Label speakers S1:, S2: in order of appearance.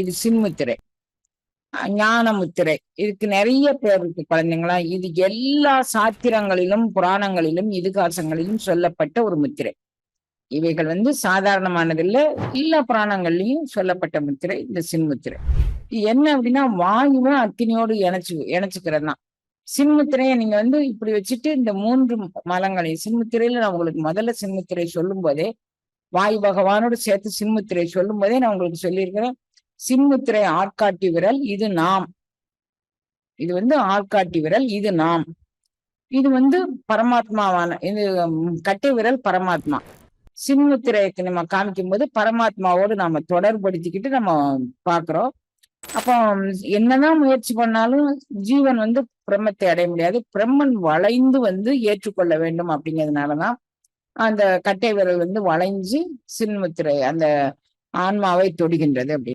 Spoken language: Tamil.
S1: இது சின்முத்திரை. ஞானமுத்திரை. ஞான முத்திரை இதுக்கு நிறைய பேர் இருக்கு குழந்தைங்களா. இது எல்லா சாத்திரங்களிலும் புராணங்களிலும் இதிகாசங்களிலும் சொல்லப்பட்ட ஒரு முத்திரை. இவைகள் வந்து சாதாரணமானதில்ல எல்லா புராணங்கள்லயும் சொல்லப்பட்ட முத்திரை இந்த சின்முத்திரை. இது என்ன அப்படின்னா வாயுவும் அத்தினியோடு இணைச்சு இணைச்சுக்கிறது தான் சின்முத்திரையை நீங்க வந்து இப்படி வச்சுட்டு இந்த மூன்று மலங்களையும் சின்முத்திரையில நான் உங்களுக்கு முதல்ல சின்முத்திரை சொல்லும் போதே வாயு பகவானோடு சேர்த்து சின்முத்திரை சொல்லும் போதே நான் உங்களுக்கு சொல்லியிருக்கிறேன். சிம்முத்திரை ஆட்காட்டி விரல் இது நாம். இது வந்து ஆட்காட்டி விரல் இது நாம். இது வந்து பரமாத்மாவான இது கட்டை விரல் பரமாத்மா. சின்முத்திரைக்கு நம்ம காமிக்கும் போது பரமாத்மாவோடு நாம தொடர்படுத்திக்கிட்டு நம்ம பாக்குறோம் அப்போ என்னதான் முயற்சி பண்ணாலும் ஜீவன் வந்து பிரம்மத்தை அடைய முடியாது. பிரம்மன் வளைந்து வந்து ஏற்றுக்கொள்ள வேண்டும் அப்படிங்கிறதுனாலதான் அந்த கட்டை விரல் வந்து வளைஞ்சு சின்முத்திரை அந்த ஆன்மாவை தொடுகின்றது அப்படின்னு.